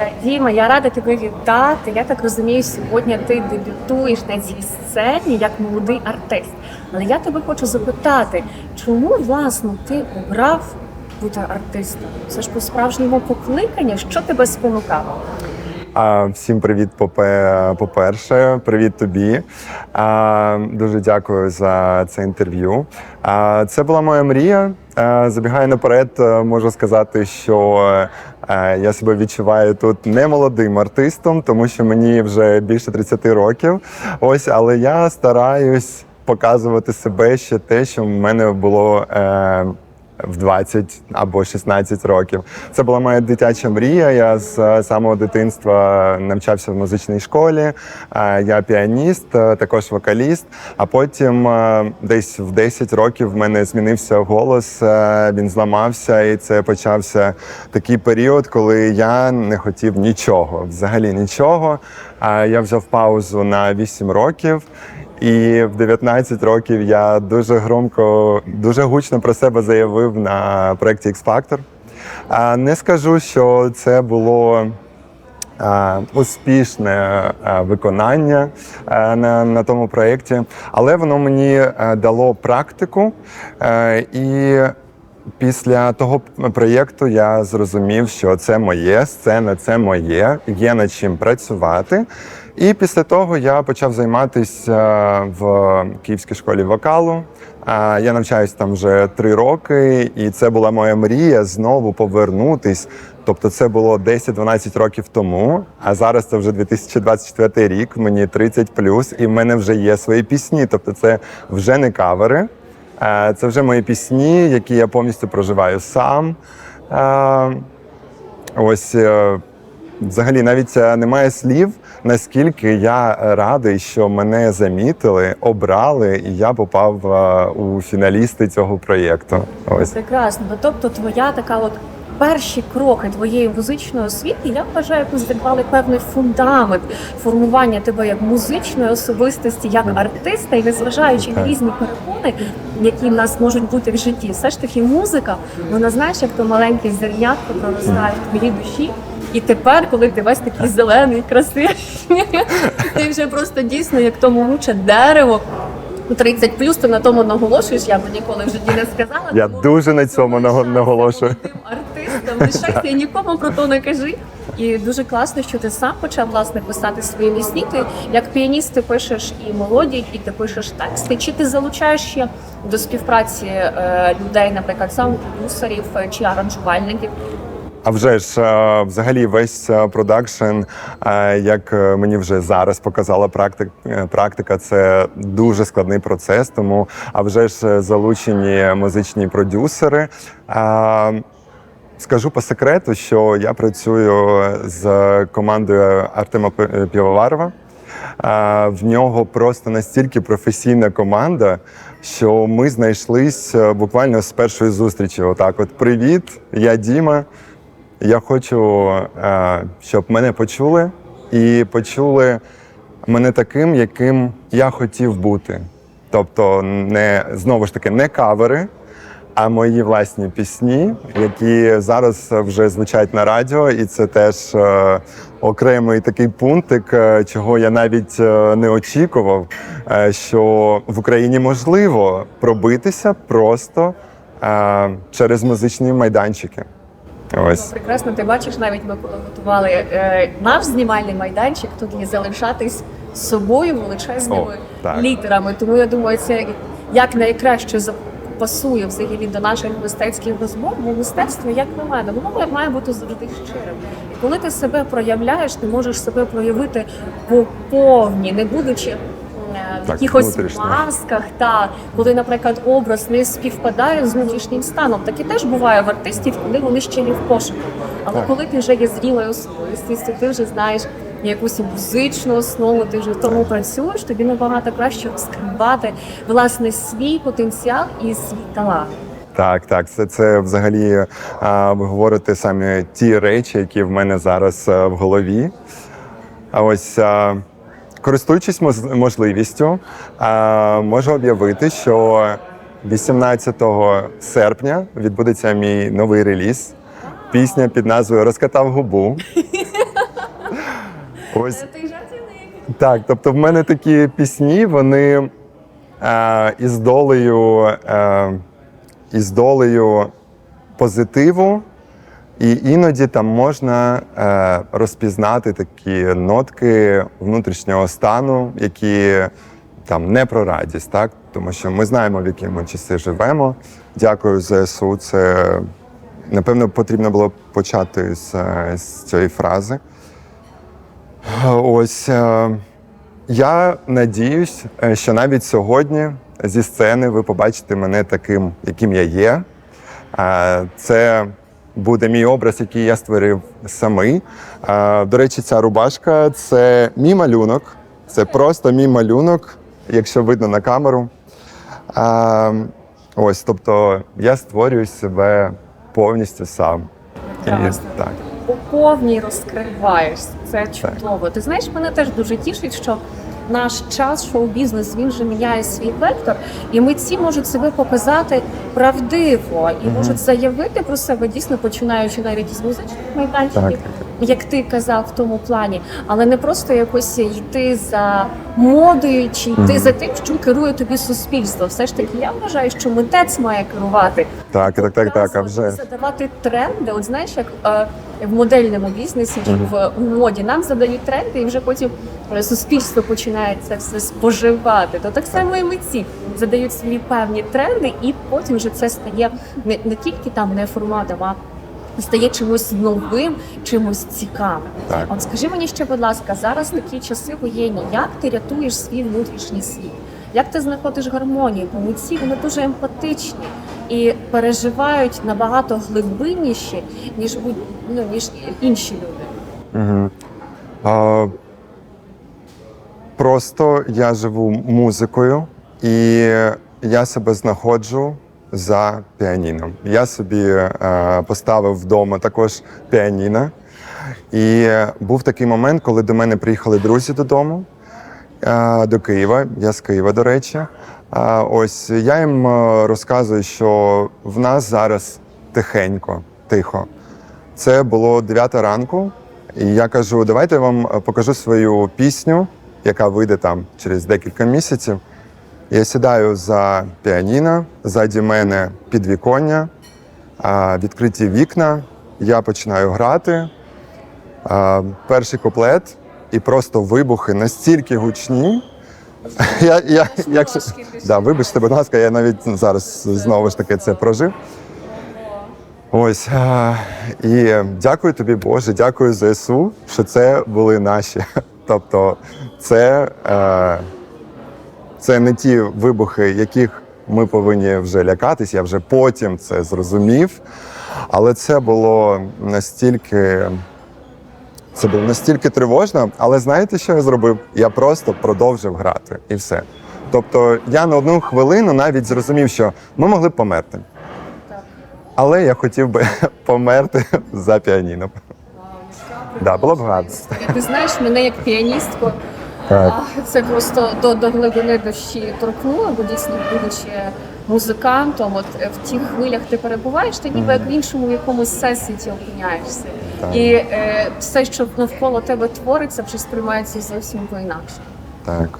Е, Діма, я рада тебе вітати. Я так розумію, сьогодні ти дебютуєш на цій сцені як молодий артист. Але я тебе хочу запитати, чому власне ти обрав бути артистом? Це ж по справжньому покликання. Що тебе спонукало? А, всім привіт, по-перше. Привіт тобі. А, дуже дякую за це інтерв'ю. А, це була моя мрія. А, забігаю наперед, е, можу сказати, що е, я себе відчуваю тут не молодим артистом, тому що мені вже більше 30 років. Ось, але я стараюсь показувати себе ще те, що в мене було. В 20 або 16 років. Це була моя дитяча мрія. Я з е, самого дитинства навчався в музичній школі. Е, Я піаніст, е, також вокаліст. А потім десь в 10 років в мене змінився голос, він зламався, і це почався такий період, коли я не хотів нічого, взагалі нічого. Я взяв паузу на 8 років. І в 19 років я дуже громко, дуже гучно про себе заявив на проєкті X-Factor. Не скажу, що це було успішне виконання на, на тому проєкті, але воно мені дало практику. І після того проєкту я зрозумів, що це моє сцена, це моє, є над чим працювати. І після того я почав займатися в Київській школі вокалу. Я навчаюсь там вже три роки, і це була моя мрія знову повернутись. Тобто це було 10-12 років тому, а зараз це вже 2024 рік, мені 30 і в мене вже є свої пісні. Тобто це вже не кавери, це вже мої пісні, які я повністю проживаю сам. Ось е, взагалі навіть е, немає слів, наскільки я радий, що мене замітили, обрали, і я попав е, у фіналісти цього проєкту. Ось Прекрасно. Ну, тобто, твоя така от. Перші кроки твоєї музичної освіти, я вважаю, позакладали певний фундамент формування тебе як музичної особистості, як артиста, і незважаючи на різні перепони, які в нас можуть бути в житті, все ж таки музика, вона знаєш, як то маленьке зернятко проростає в твоїй душі. І тепер, коли ти весь такий зелений, красивий, ти вже просто дійсно як то могуче дерево. У 30 плюс ти на тому наголошуєш, я б ніколи в житті не сказала. Я тому дуже на цьому наголошую. Артистом, лишайся і нікому про то не кажи. І дуже класно, що ти сам почав власне писати свої пісні. Ти як піаніст ти пишеш і мелодії, і ти пишеш тексти. Чи ти залучаєш ще до співпраці е, людей, наприклад, саунд-продюсерів е, чи аранжувальників? А вже ж е, взагалі весь е, продакшн, е, як мені вже зараз показала практик, е, практика, це дуже складний процес. Тому а вже ж залучені музичні продюсери. Скажу по секрету, що я працюю з командою Артема Півоварова. В нього просто настільки професійна команда, що ми знайшлись буквально з першої зустрічі. Отак, от привіт, я Діма. Я хочу, е, щоб мене почули і почули мене таким, яким я хотів бути. Тобто, не знову ж таки не кавери, а мої власні пісні, які зараз вже звучать на радіо, і це теж е, окремий такий пунктик, е, чого я навіть е, не очікував, що в Україні можливо пробитися просто е, через музичні майданчики. Ось. Прекрасно, ти бачиш, навіть ми коли готували е, наш знімальний майданчик, тут є залишатись собою величезними О, літерами. Тому я думаю, це як найкраще пасує взагалі до наших мистецьких розмов, бо мистецтво, як на мене, воно має бути завжди щирим. І коли ти себе проявляєш, ти можеш себе проявити по повні, не будучи. Е, В Так, якихось масках, та коли, наприклад, образ не співпадає з внутрішнім станом, таке теж буває в артистів, коли вони ще не в пошуку. Але Так. коли ти вже є зрілою особистістю, ти вже знаєш якусь музичну основу, ти вже тому працюєш, тобі набагато краще розкривати власне свій потенціал і свій талант. Так, так, це, це взагалі а, ви говорите саме ті речі, які в мене зараз а, в голові. А ось а, користуючись можливістю, можу об'явити, що 18 серпня відбудеться мій новий реліз. Пісня під назвою Розкатав губу. Ось так. Тобто, в мене такі пісні, вони е, із долею, е, із долею позитиву. І іноді там можна е, розпізнати такі нотки внутрішнього стану, які там не про радість, так? Тому що ми знаємо, в які ми часи живемо. Дякую ЗСУ. Це напевно потрібно було почати з, е, з цієї фрази. Ось е, я надіюсь, е, що навіть сьогодні зі сцени ви побачите мене таким, яким я є. Е, Це буде мій образ, який я створив самий. Е, До речі, ця рубашка це мій малюнок. Це просто мій малюнок, якщо видно на камеру. Е, Ось, тобто я створюю себе повністю сам. І, так. По повній розкриваєшся. Це чудово. Ти знаєш, мене теж дуже тішить, що наш час, шоу-бізнес, він же міняє свій вектор, і митці можуть себе показати правдиво і можуть заявити про себе, дійсно починаючи навіть із музичних майданчиків. Як ти казав в тому плані, але не просто якось йти за модою чи йти Мгм. за тим, що керує тобі суспільство. Все ж таки, я вважаю, що митець має керувати Так, так, так, так, а вже. задавати тренди. От знаєш, як е, в модельному бізнесі чи в, в моді нам задають тренди, і вже потім е, суспільство починає це все споживати. То так само і митці задають свої певні тренди, і потім вже це стає не, не тільки там не форматом, а стає чимось новим, чимось цікавим. Так. От скажи мені ще, будь ласка, зараз такі часи воєнні. Як ти рятуєш свій внутрішній світ? Як ти знаходиш гармонію? Бо митці вони дуже емпатичні і переживають набагато глибинніше, ніж будь ну, ніж інші люди. Угу. А, просто я живу музикою і я себе знаходжу за піаніном. Я собі е, поставив вдома також піаніно. І був такий момент, коли до мене приїхали друзі додому е, до Києва. Я з Києва, до речі. А, ось я їм е, розказую, що в нас зараз тихенько, тихо. Це було 9 ранку, і я кажу: давайте я вам е, покажу свою пісню, яка вийде там через декілька місяців. Я сідаю за піаніно, ззаді мене підвіконня, відкриті вікна. Я починаю грати. Перший куплет, і просто вибухи настільки гучні. Я, я, якщо, да, вибачте, будь ласка, я навіть зараз знову ж таки це прожив. Ось і дякую тобі, Боже, дякую ЗСУ, що це були наші. Тобто, це, е, це не ті вибухи, яких ми повинні вже лякатись. Я вже потім це зрозумів. Але це було настільки. Це було настільки тривожно, але знаєте, що я зробив? Я просто продовжив грати і все. Тобто я на одну хвилину навіть зрозумів, що ми могли б померти. Але я хотів би померти за піаніном. Да, було б гарно. Ти знаєш, мене як піаністку Так. це просто до, до глибини душі торкнуло, бо дійсно будучи музикантом, от е, в тих хвилях ти перебуваєш, ти ніби як в іншому якомусь всесвіті опиняєшся. Так. І е, все, що навколо тебе твориться, вже сприймається зовсім по-інакше. Так.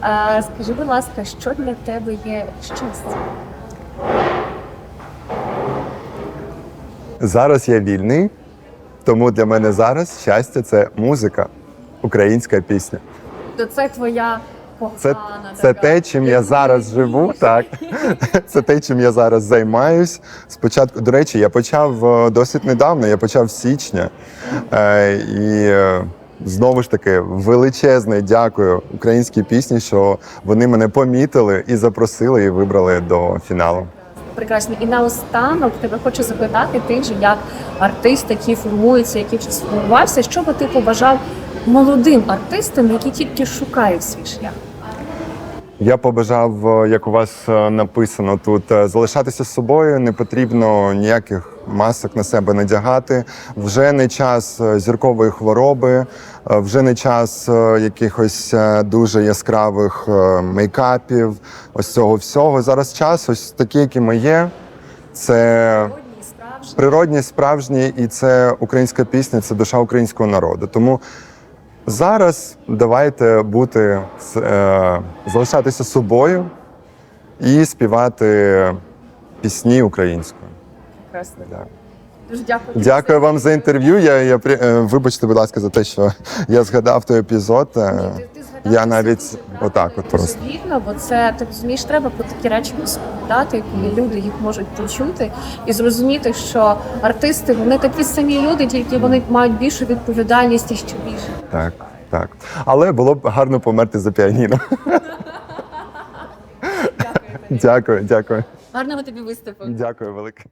А, скажи, будь ласка, що для тебе є щастя? Зараз я вільний, тому для мене зараз щастя це музика, українська пісня. То це твоя Це, погана. це така, те, чим я зараз живу. Так це те, чим я зараз займаюсь. Спочатку, до речі, я почав е, досить недавно. Я почав з січня. Е, і е, знову ж таки величезне дякую українській пісні, що вони мене помітили і запросили, і вибрали до фіналу. Прекрасно. І наостанок тебе хочу запитати, ти же як артист, який формується, який формувався, що би ти побажав молодим артистам, які тільки шукають свій шлях? Я побажав, е, як у вас е, написано тут, е, залишатися з собою. Не потрібно ніяких масок на себе надягати. Вже не час е, зіркової хвороби, е, вже не час е, якихось дуже яскравих мейкапів. Ось цього всього. Зараз час, ось такий, який ми є. Це природні, справжні, і це українська пісня, це душа українського народу. Тому зараз давайте бути залишатися собою і співати пісні українською. Прекрасно. Да. Дуже дякую. Дякую вам за інтерв'ю. Я, я при- е, вибачте, будь ласка, за те, що я згадав той епізод. Е, ти- ти Я навіть правильно отак от просто. дуже Вірно, бо це ти розумієш, треба про такі речі розповідати, коли люди їх можуть почути і зрозуміти, що артисти вони такі самі люди, тільки вони мають більшу відповідальність і ще більше. Так, так. Але було б гарно померти за піаніно. Дякую. Дякую, дякую. Гарного тобі виступу. Дякую велике.